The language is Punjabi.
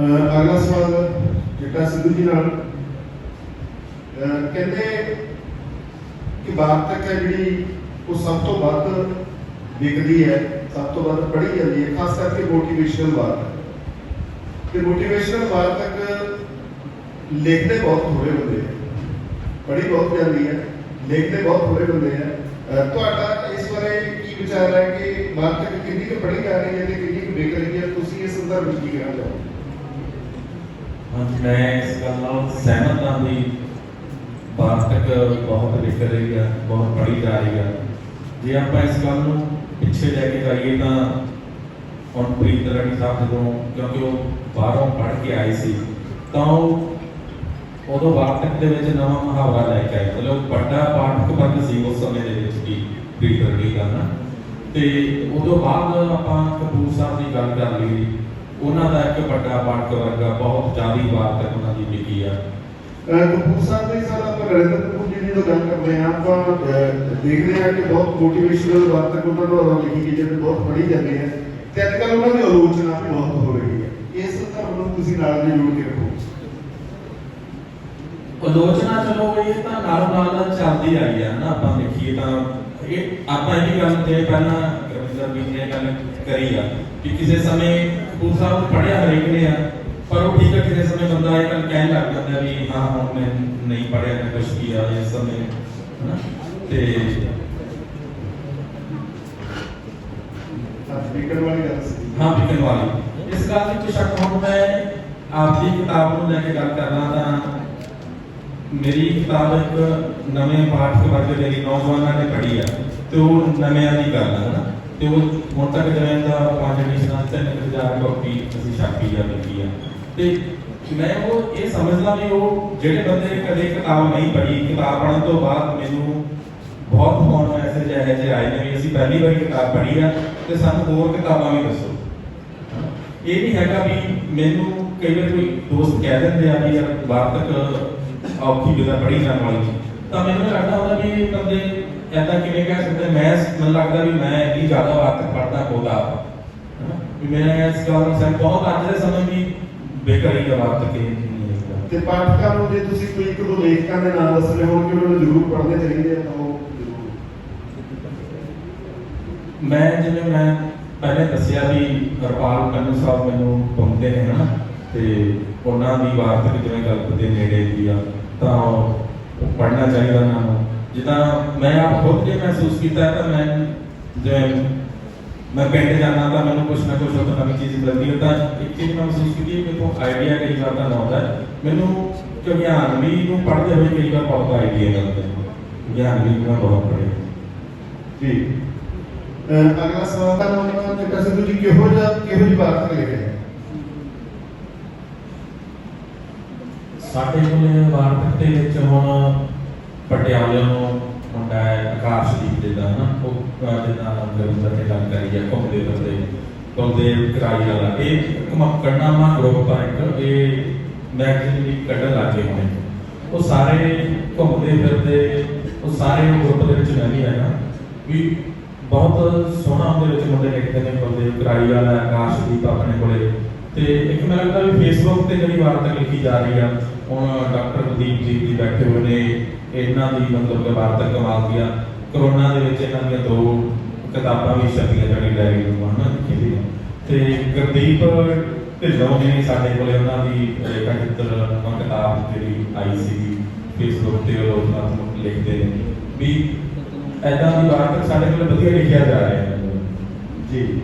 ਅਗਲਾ ਸਵਾਲ ਜਿਹੜਾ ਸਿੱਧੂ ਜੀ ਨਾਲ। ਕਹਿੰਦੇ ਕਿ ਵਾਰਤਕ ਹੈ ਜਿਹੜੀ ਉਹ ਸਭ ਤੋਂ ਵੱਧ ਵਿਕਦੀ ਹੈ, ਸਭ ਤੋਂ ਵੱਧ ਪੜ੍ਹੀ ਜਾਂਦੀ ਹੈ, ਖਾਸ ਕਰਕੇ ਮੋਟੀਵੇਸ਼ਨਲ ਵਾਰਤਕ ਤੇ ਮੋਟੀਵੇਸ਼ਨਲ ਵਾਰਤਕ ਲਿਖਦੇ ਬਹੁਤ ਥੋੜੇ ਹੁੰਦੇ ਆ। ਪੜ੍ਹੀ ਬਹੁਤ ਜਾਂਦੀ ਹੈ, ਲਿਖਦੇ ਬਹੁਤ ਥੋੜੇ ਹੁੰਦੇ ਆ। ਤੁਹਾਡਾ ਇਸ ਬਾਰੇ ਕੀ ਵਿਚਾਰ ਹੈ ਕਿ ਵਾਰਤਕ ਕਿੰਨੀ ਕੁ ਪੜ੍ਹੀ ਜਾ ਰਹੀ ਹੈ ਤੇ ਕਿੰਨੀ ਕੁ ਵਿਕ ਰਹੀ ਹੈ? ਤੁਸੀਂ ਇਸ ਸੰਦਰਭ ਵਿੱਚ ਕੀ ਕਹਿਣਾ ਚਾਹੋਗੇ? ਮੈਂ ਇਸ ਗੱਲ ਨਾਲ ਸਹਿਮਤ ਹਾਂ ਵੀ ਵਾਰਤਕ ਬਹੁਤ ਵਿਕ ਰਹੀ ਆ, ਬਹੁਤ ਪੜ੍ਹੀ ਜਾ ਰਹੀ ਆ। ਜੇ ਆਪਾਂ ਇਸ ਗੱਲ ਨੂੰ ਪਿੱਛੇ ਲੈ ਕੇ ਜਾਈਏ ਤਾਂ ਹੁਣ ਪ੍ਰੀਤ ਰਣੀ ਸਾਹਿਬ ਜਦੋਂ, ਕਿਉਂਕਿ ਉਹ ਬਾਹਰੋਂ ਪੜ੍ਹ ਕੇ ਆਏ ਸੀ, ਤਾਂ ਉਹ ਉਦੋਂ ਵਾਰਤਕ ਦੇ ਵਿੱਚ ਨਵਾਂ ਮੁਹਾਵਰਾ ਲੈ ਕੇ ਆਏ। ਮਤਲਬ ਵੱਡਾ ਪਾਠਕ ਵਰਗ ਸੀ ਉਸ ਸਮੇਂ ਦੇ ਵਿੱਚ ਵੀ, ਪ੍ਰੀਤ ਰਣੀ ਦਾ ਨਾ। ਤੇ ਉਦੋਂ ਬਾਅਦ ਆਪਾਂ ਕਪੂਰ ਸਾਹਿਬ ਦੀ ਗੱਲ ਕਰ ਲਈ ਉਹਨਾਂ ਦਾ ਇੱਕ ਵੱਡਾ ਵਰਗ ਆ, ਬਹੁਤ ਜ਼ਿਆਦਾ ਵਾਰਤਕ ਉਹਨਾਂ ਦੀ ਲਿਖੀ ਆ। ਕਪੂਰ ਸਾਹਿਬ ਦੇ ਸਾਲ ਆਪਾਂ ਨਰਿੰਦਰ ਕਪੂਰ ਜੀ ਦੀ ਗੱਲ ਕਰਦੇ ਹਾਂ ਆਪਾਂ ਦੇਖਦੇ ਹਾਂ ਕਿ ਬਹੁਤ ਮੋਟੀਵੇਸ਼ਨਲ ਵਾਰਤਕ ਉਹਨਾਂ ਨੂੰ ਲਿਖੀ ਗਈ ਜਿਹੜੇ ਬਹੁਤ ਪੜ੍ਹੀ ਜਾਂਦੇ ਹੈ। ਤੇ ਅੱਜ ਕੱਲ੍ਹ ਉਹਨਾਂ ਦੀ ਆਲੋਚਨਾ ਵੀ ਬਹੁਤ ਹੋ ਰਹੀ ਹੈ। ਇਸ ਧਰਮ ਨੂੰ ਤੁਸੀਂ ਨਾਲ ਦੇ ਜੋੜ ਕੇ ਰੱਖੋ। ਆਲੋਚਨਾ ਚਲੋ ਇਹ ਤਾਂ ਨਾਲ ਨਾਲ ਚੱਲਦੀ ਆਈ ਆ ਨਾ ਆਪਾਂ ਦੇਖੀਏ ਤਾਂ ਇਹ ਆਪਾਂ ਇਹ ਗੱਲ ਤੇ ਪਹਿਲਾਂ ਰਵਿੰਦਰ ਵੀ ਨੇ ਗੱਲ ਕਰੀ ਆ ਕਿ ਕਿਸੇ ਸਮੇਂ ਕਪੂਰ ਸਾਹਿਬ ਨੂੰ ਪੜਿਆ ਹਰੇਕ ਨੇ ਆ ਪਰ ਉਹ ਠੀਕ ਹੈ ਕਿਸੇ ਸਮੇਂ ਬੰਦਾ ਇਹ ਗੱਲ ਕਹਿਣ ਲੱਗ ਜਾਂਦਾ ਵੀ ਹਾਂ ਹੁਣ ਮੈਂ ਨਹੀਂ ਪੜਿਆ ਮੈਂ ਕੁਛ ਕੀਆ ਇਸ ਸਮੇਂ ਹਨਾ? ਤੇ ਤਾਂ ਸਪੀਕਰ ਵਾਲੀ ਗੱਲ ਸੀ। ਹਾਂ ਵਿਕਣ ਵਾਲੀ। ਇਸ ਗੱਲ ਵਿੱਚ ਸ਼ੱਕ ਹੁਣ ਮੈਂ ਆਪਦੀ ਕਿਤਾਬ ਨੂੰ ਲੈ ਕੇ ਗੱਲ ਕਰਨਾ ਤਾਂ ਮੇਰੀ ਕਿਤਾਬ ਇੱਕ ਨਵੇਂ ਪਾਠਕ ਵਰਗ ਦੇ ਲਈ ਨੌਜਵਾਨਾਂ ਨੇ ਪੜ੍ਹੀ ਆ ਤੇ ਉਹ ਨਵਿਆਂ ਦੀ ਗੱਲ ਆ ਹਨਾ? ਤੇ ਉਹ ਹੁਣ ਤੱਕ ਜਿਵੇਂ ਦਾ ਪੰਜ ਐਡੀਸ਼ਨਾਂ ਤਿੰਨ ਕੁ ਕਾਪੀ ਅਸੀਂ ਛਾਪੀ ਆ ਲਿਖੀ ਆ। ਤੇ ਮੈਂ ਉਹ ਇਹ ਸਮਝਦਾ ਵੀ ਉਹ ਜਿਹੜੇ ਬੰਦੇ ਨੇ ਕਦੇ ਕਿਤਾਬ ਨਹੀਂ ਪੜ੍ਹੀ, ਕਿਤਾਬ ਪੜ੍ਹਨ ਤੋਂ ਬਾਅਦ ਮੈਨੂੰ ਬਹੁਤ ਫੋਨ ਮੈਸੇਜ ਆਏ ਜੇ ਆਏ ਨੇ ਅਸੀਂ ਪਹਿਲੀ ਵਾਰੀ ਕਿਤਾਬ ਪੜ੍ਹੀ ਆ ਤੇ ਸਾਨੂੰ ਹੋਰ ਕਿਤਾਬਾਂ ਵੀ ਦੱਸੋ। ਇਹ ਨਹੀਂ ਹੈਗਾ ਵੀ ਮੈਨੂੰ ਕਈ ਵਾਰ ਕੋਈ ਦੋਸਤ ਕਹਿ ਦਿੰਦੇ ਆ ਵੀ ਯਾਰ ਵਾਰਤਕ ਔਖੀ ਜਿਹਾ ਪੜ੍ਹੀ ਜਾਣ ਵਾਲੀ। ਤਾਂ ਮੈਨੂੰ ਲੱਗਦਾ ਹੁੰਦਾ ਵੀ ਬੰਦੇ ਐਦਾਂ ਕਿਵੇਂ ਕਹਿ ਸਕਦੇ ਮੈਂ ਮੈਨੂੰ ਲੱਗਦਾ ਵੀ ਮੈਂ ਇੰਨੀ ਜ਼ਿਆਦਾ ਵਾਰਤਕ ਪੜ੍ਹਦਾ ਖੁਦਾ ਵੀ ਮੈਂ ਇਸ ਗੱਲ ਨੂੰ ਸਹਿ ਬਹੁਤ ਅੱਜ ਦੇ ਸਮੇਂ ਵੀ ਬੇਕਰੀ ਦਾ ਵਾਰਤਕ ਹੈ ਤੇ ਪਾਠਕਾਂ ਨੂੰ ਜੇ ਤੁਸੀਂ ਕੋਈ ਇੱਕ ਦੋ ਲੇਖਕਾਂ ਦੇ ਨਾਮ ਦੱਸਣੇ ਹੋਣ ਕਿ ਉਹਨਾਂ ਨੂੰ ਜ਼ਰੂਰ ਪੜ੍ਹਨੇ ਚਾਹੀਦੇ ਆ ਤਾਂ ਮੈਂ ਜਿਵੇਂ ਮੈਂ ਪਹਿਲੇ ਦੱਸਿਆ ਵੀ ਹਰਪਾਲ ਕੰਨੂ ਸਾਹਿਬ ਮੈਨੂੰ ਪਾਉਂਦੇ ਨੇ ਹਨਾ ਤੇ ਉਹਨਾਂ ਦੀ ਵਾਰਤਕ ਜਿਵੇਂ ਗਲਪ ਦੇ ਨੇੜੇ ਦੀ ਆ ਤਾਂ ਪੜ੍ਹਨਾ ਚਾਹੀਦਾ ਨਾ। ਜਿੱਦਾਂ ਮੈਂ ਆਪ ਖੁਦ ਜੇ ਮਹਿਸੂਸ ਕੀਤਾ ਤਾਂ ਮੈਂ ਜਿਵੇਂ ਮੈਂ ਪਿੰਡ ਜਾਣਾ ਤਾਂ ਮੈਨੂੰ ਕੁਛ ਨਾ ਕੁਛ ਉੱਥੇ ਨਵੀਂ ਚੀਜ਼ ਮਿਲਦੀ ਹੈ। ਤਾਂ ਇੱਕ ਚੀਜ਼ ਮੈਂ ਮਹਿਸੂਸ ਕੀਤੀ ਕਿ ਮੈਨੂੰ ਆਈਡੀਆ ਕਈ ਵਾਰ ਤਾਂ ਆਉਂਦਾ। ਮੈਨੂੰ ਕਿ ਗਿਆਨ ਵੀ ਨੂੰ ਪੜ੍ਹਦੇ ਹੋਏ ਕਈ ਵਾਰ ਬਹੁਤ ਆਈਡੀਆ ਮਿਲਦੇ ਨੇ ਗਿਆਨ ਵੀ ਮੈਂ ਬਹੁਤ ਪੜ੍ਹਿਆ। ਜੀ। ਅਗਲਾ ਸਵਾਲ ਤਾਂ ਉਹਨਾਂ ਨੇ ਜੀ ਕਿਹੋ ਜਿਹਾ ਕਿਹੋ ਜਿਹੀ ਵਾਰਤਕ ਲਿਖੇ ਹੈ? ਸਾਡੇ ਕੋਲ ਵਾਰਤਕ ਦੇ ਵਿੱਚ ਹੁਣ ਪਟਿਆਲੇ ਨੂੰ ਮੁੰਡਾ ਹੈ ਆਕਾਸ਼ਦੀਪ ਜੀ ਨਾ, ਉਹ ਅਹ ਜਿੱਦਾਂ ਰਵਿੰਦਰ ਨੇ ਗੱਲ ਕਰੀ ਹੈ ਘੁੰਮਦੇ ਫਿਰਦੇ ਕੁਲਦੇਵ ਕਰਾਈ ਵਾਲਾ। ਇਹ ਕਮਕੜਨਾਮਾ ਗਰੁੱਪ ਆ ਇੱਕ, ਇਹ ਮੈਗਜ਼ੀਨ ਵੀ ਕੱਢਣ ਲੱਗੇ ਹੋਣੇ। ਉਹ ਸਾਰੇ ਘੁੰਮਦੇ ਫਿਰਦੇ, ਉਹ ਸਾਰੇ ਗਰੁੱਪ ਦੇ ਵਿੱਚ ਮੈਂ ਵੀ ਆਇਆ। ਵੀ ਬਹੁਤ ਸੋਹਣਾ ਉਹਦੇ ਵਿੱਚ ਮੁੰਡੇ ਲਿਖਦੇ ਨੇ ਕੁਲਦੇਵ ਕਰਾਈ ਵਾਲਾ ਆਕਾਸ਼ਦੀਪ ਆਪਣੇ ਕੋਲੇ। ਤੇ ਇੱਕ ਮੈਨੂੰ ਲੱਗਦਾ ਵੀ ਫੇਸਬੁੱਕ ਤੇ ਜਿਹੜੀ ਵਾਰਤਾ ਲਿਖੀ ਜਾ ਰਹੀ ਆ। ਹੁਣ ਡਾਕਟਰ ਕੁਲਦੀਪ ਜੀ ਦੀ ਬੈਠੇ ਹੋਏ ਨੇ, ਇਹਨਾਂ ਦੀ ਮਤਲਬ ਕਿ ਵਾਰਤਕ ਕਮਾਲ ਦੀ ਕਰੋਨਾ ਦੇ ਵਿੱਚ ਇਹਨਾਂ ਦੀਆਂ ਦੋ ਕਿਤਾਬਾਂ ਵੀ ਛਪੀਆਂ ਜਿਹੜੀ ਡਾਇਰੀ ਨੂੰ, ਹਨ, ਲਿਖੀ ਤੇ ਗੁਰਦੀਪ ਢਿੱਲੋਂ ਜੀ ਸਾਡੇ ਕੋਲੇ ਉਹਨਾਂ ਦੀ ਰੇਖਾ ਕਿਤਾਬ ਜਿਹੜੀ ਆਈ ਸੀ ਫੇਸਬੁੱਕ ਤੇ ਉਹ ਲੋਕ ਲਿਖਦੇ ਨੇ। ਵੀ ਐਦਾਂ ਦੀ ਵਾਰਤਕ ਸਾਡੇ ਕੋਲ ਵਧੀਆ ਲਿਖਿਆ ਜਾ ਰਿਹਾ ਹੈ। ਜੀ।